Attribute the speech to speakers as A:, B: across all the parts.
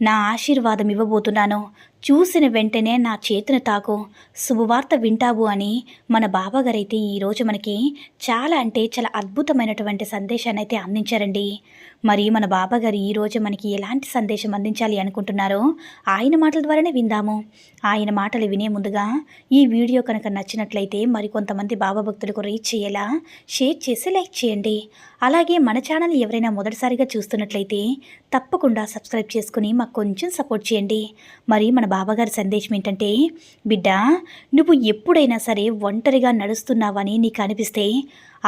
A: నా ఆశీర్వాదం ఇవ్వబోతున్నాను. చూసిన వెంటనే నా చేతిని తాకు. శుభవార్త వింటావు అని మన బాబాగారైతే ఈరోజు మనకి చాలా అంటే చాలా అద్భుతమైనటువంటి సందేశాన్ని అయితే అందించారండి. మరి మన బాబాగారు ఈరోజు మనకి ఎలాంటి సందేశం అందించాలి అనుకుంటున్నారో ఆయన మాటల ద్వారానే విందాము. ఆయన మాటలు వినే ముందుగా ఈ వీడియో కనుక నచ్చినట్లయితే మరికొంతమంది బాబా భక్తులకు రీచ్ చేయేలా షేర్ చేసి లైక్ చేయండి. అలాగే మన ఛానల్ ఎవరైనా మొదటిసారిగా చూస్తున్నట్లయితే తప్పకుండా సబ్స్క్రైబ్ చేసుకుని మాకు కొంచెం సపోర్ట్ చేయండి. మరి మన బాబాగారి సందేశం ఏంటంటే బిడ్డ నువ్వు ఎప్పుడైనా సరే ఒంటరిగా నడుస్తున్నావని నీకు అనిపిస్తే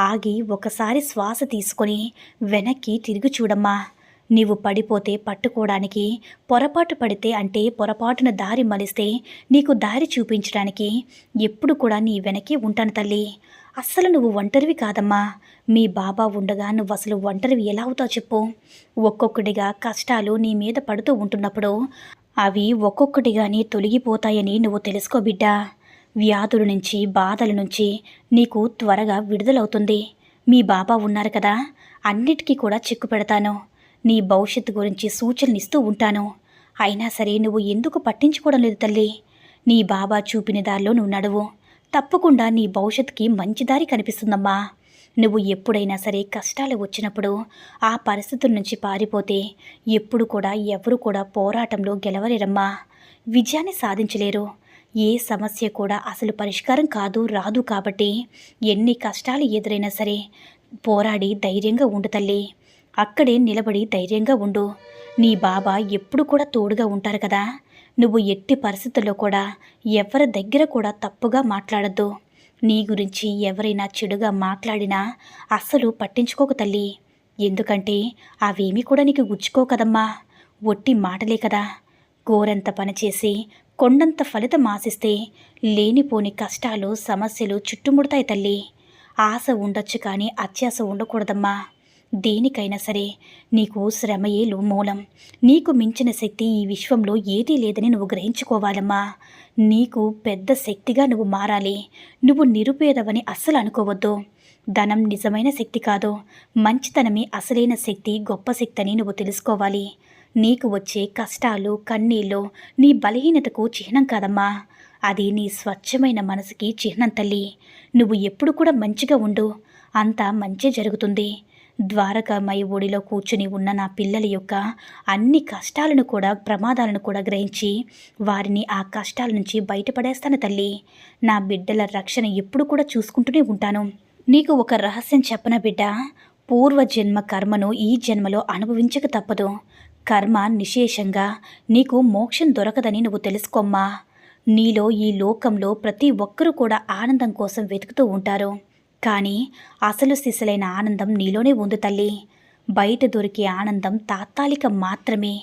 A: ఆగి ఒకసారి శ్వాస తీసుకొని వెనక్కి తిరిగి చూడమ్మా. నీవు పడిపోతే పట్టుకోవడానికి పొరపాటు పడితే అంటే పొరపాటున దారి మలిస్తే నీకు దారి చూపించడానికి ఎప్పుడు కూడా నీ వెనకే ఉంటాను తల్లి. అస్సలు నువ్వు ఒంటరివి కాదమ్మా. మీ బాబా ఉండగా నువ్వు అసలు ఒంటరివి ఎలా అవుతావు చెప్పు. ఒక్కొక్కటిగా కష్టాలు నీ మీద పడుతూ ఉంటున్నప్పుడు అవి ఒక్కొక్కటిగానే తొలగిపోతాయని నువ్వు తెలుసుకో బిడ్డా. వ్యాధుల నుంచి బాధల నుంచి నీకు త్వరగా విడుదలవుతుంది. మీ బాబా ఉన్నారు కదా అన్నిటికీ కూడా చిక్కు పెడతాను. నీ భవిష్యత్తు గురించి సూచనలు ఇస్తూ ఉంటాను. అయినా సరే నువ్వు ఎందుకు పట్టించుకోవడం లేదు తల్లి? నీ బాబా చూపిన దారిలో నువ్వు నడువు. తప్పకుండా నీ భవిష్యత్తుకి మంచి దారి కనిపిస్తుందమ్మా. నువ్వు ఎప్పుడైనా సరే కష్టాలు వచ్చినప్పుడు ఆ పరిస్థితుల నుంచి పారిపోతే ఎప్పుడు కూడా ఎవరు కూడా పోరాటంలో గెలవలేరమ్మా. విజయాన్ని సాధించలేరు. ఏ సమస్య కూడా అసలు పరిష్కారం కాదు రాదు కాబట్టి ఎన్ని కష్టాలు ఎదురైనా సరే పోరాడి ధైర్యంగా ఉండు తల్లి. అక్కడే నిలబడి ధైర్యంగా ఉండు. నీ బాబా ఎప్పుడు కూడా తోడుగా ఉంటారు కదా. నువ్వు ఎట్టి పరిస్థితుల్లో కూడా ఎవరి దగ్గర కూడా తప్పుగా మాట్లాడద్దు. నీ గురించి ఎవరైనా చెడుగా మాట్లాడినా అస్సలు పట్టించుకోకు తల్లి. ఎందుకంటే అవేమీ కూడా నీకు గుచ్చుకో కదమ్మా. ఒట్టి మాటలే కదా. గోరంత పనిచేసి కొండంత ఫలితం ఆశిస్తే లేనిపోని కష్టాలు సమస్యలు చుట్టుముడతాయి తల్లి. ఆశ ఉండొచ్చు కానీ అత్యాశ ఉండకూడదమ్మా. దేనికైనా సరే నీకు శ్రమయే మూలం. నీకు మించిన శక్తి ఈ విశ్వంలో ఏదీ లేదని నువ్వు గ్రహించుకోవాలమ్మా. నీకు పెద్ద శక్తిగా నువ్వు మారాలి. నువ్వు నిరుపేదవని అస్సలు అనుకోవద్దు. ధనం నిజమైన శక్తి కాదు. మంచితనమే అసలైన శక్తి గొప్ప శక్తి అని నువ్వు తెలుసుకోవాలి. నీకు వచ్చే కష్టాలు కన్నీళ్ళు నీ బలహీనతకు చిహ్నం కాదమ్మా. అది నీ స్వచ్ఛమైన మనసుకి చిహ్నం తల్లి. నువ్వు ఎప్పుడు కూడా మంచిగా ఉండు. అంతా మంచి జరుగుతుంది. ద్వారకామయ్య ఒడిలో కూర్చుని ఉన్న నా పిల్లల యొక్క అన్ని కష్టాలను కూడా ప్రమాదాలను కూడా గ్రహించి వారిని ఆ కష్టాల నుంచి బయటపడేస్తాను తల్లి. నా బిడ్డల రక్షణ ఎప్పుడు కూడా చూసుకుంటూనే ఉంటాను. నీకు ఒక రహస్యం చెప్పన బిడ్డ? పూర్వజన్మ కర్మను ఈ జన్మలో అనుభవించక తప్పదు. కర్మ నిశేషంగా నీకు మోక్షం దొరకదని నువ్వు తెలుసుకోమ్మా. నీలో ఈ లోకంలో ప్రతి ఒక్కరూ కూడా ఆనందం కోసం వెతుకుతూ ఉంటారు. కానీ అసలు సిసలైన ఆనందం నీలోనే ఉంది తల్లి. బయట దొరికే ఆనందం తాత్కాలికం మాత్రమే.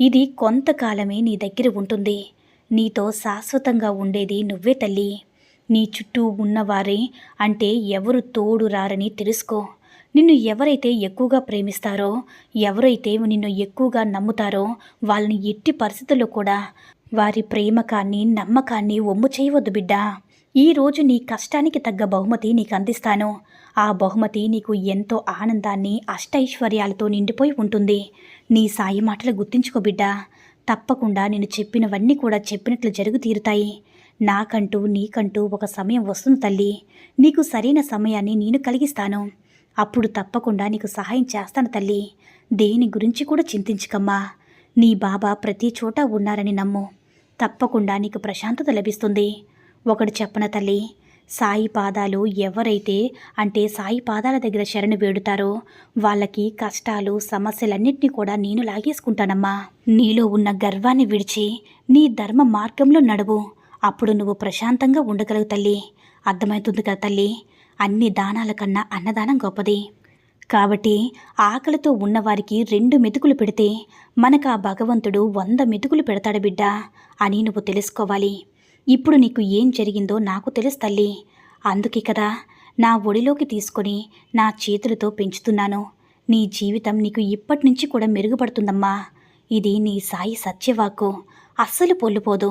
A: ఇది కొంతకాలమే నీ దగ్గర ఉంటుంది. నీతో శాశ్వతంగా ఉండేది నువ్వే తల్లి. నీ చుట్టూ ఉన్నవారే అంటే ఎవరు తోడు రారని తెలుసుకో. నిన్ను ఎవరైతే ఎక్కువగా ప్రేమిస్తారో ఎవరైతే నిన్ను ఎక్కువగా నమ్ముతారో వాళ్ళని ఎట్టి పరిస్థితుల్లో కూడా వారి ప్రేమకాన్ని నమ్మకాన్ని ఒమ్ము చేయవద్దు బిడ్డా. ఈ రోజు నీ కష్టానికి తగ్గ బహుమతి నీకు అందిస్తాను. ఆ బహుమతి నీకు ఎంతో ఆనందాన్ని అష్టైశ్వర్యాలతో నిండిపోయి ఉంటుంది. నీ సాయి మాటలు గుర్తించుకో బిడ్డా. తప్పకుండా నేను చెప్పినవన్నీ కూడా చెప్పినట్లు జరుగు తీరుతాయి. నాకంటూ నీకంటూ ఒక సమయం వస్తుంది తల్లి. నీకు సరైన సమయాన్ని నేను కలిగిస్తాను. అప్పుడు తప్పకుండా నీకు సహాయం చేస్తాను తల్లి. దేని గురించి కూడా చింతించకమ్మా. నీ బాబా ప్రతి చోట ఉన్నారని నమ్ము. తప్పకుండా నీకు ప్రశాంతత లభిస్తుంది. ఒకడు చెప్పన తల్లి సాయి పాదాలు ఎవరైతే అంటే సాయి పాదాల దగ్గర శరణు వేడుతారో వాళ్ళకి కష్టాలు సమస్యలన్నింటినీ కూడా నేను లాగేసుకుంటానమ్మా. నీలో ఉన్న గర్వాన్ని విడిచి నీ ధర్మ మార్గంలో నడువు. అప్పుడు నువ్వు ప్రశాంతంగా ఉండగలవు తల్లి. అర్థమవుతుంది కదా తల్లి అన్ని దానాల కన్నా అన్నదానం గొప్పది. కాబట్టి ఆకలితో ఉన్నవారికి రెండు మెతుకులు పెడితే మనకు ఆ భగవంతుడు వంద మెతుకులు పెడతాడు బిడ్డ అని నువ్వు తెలుసుకోవాలి. ఇప్పుడు నీకు ఏం జరిగిందో నాకు తెలుసు తల్లి. అందుకే కదా నా ఒడిలోకి తీసుకొని నా చేతులతో పెంచుతున్నాను. నీ జీవితం నీకు ఇప్పటి నుంచి కూడా మెరుగుపడుతుందమ్మా. ఇది నీ సాయి సత్యవాక్కు. అస్సలు పొల్లుపోదు.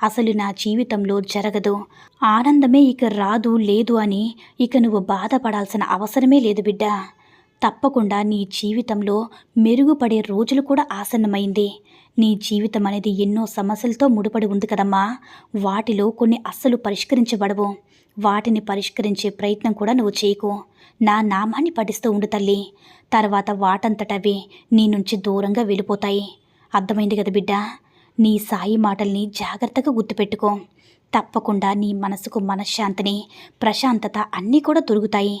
A: అసలు నా జీవితంలో జరగదు. ఆనందమే ఇక రాదు లేదు అని ఇక నువ్వు బాధపడాల్సిన అవసరమే లేదు బిడ్డ. తప్పకుండా నీ జీవితంలో మెరుగుపడే రోజులు కూడా ఆసన్నమైంది. నీ జీవితం అనేది ఎన్నో సమస్యలతో ముడిపడి ఉంది కదమ్మా. వాటిలో కొన్ని అస్సలు పరిష్కరించబడవు. వాటిని పరిష్కరించే ప్రయత్నం కూడా నువ్వు చేయకు. నా నామాన్ని పఠిస్తూ ఉండు తల్లి. తర్వాత వాటంతటవి నీ నుంచి దూరంగా వెళ్ళిపోతాయి. అర్థమైంది కదా బిడ్డ? నీ సాయి మాటల్ని జాగ్రత్తగా గుర్తుపెట్టుకో. తప్పకుండా నీ మనసుకు మనశ్శాంతిని ప్రశాంతత అన్నీ కూడా దొరుకుతాయి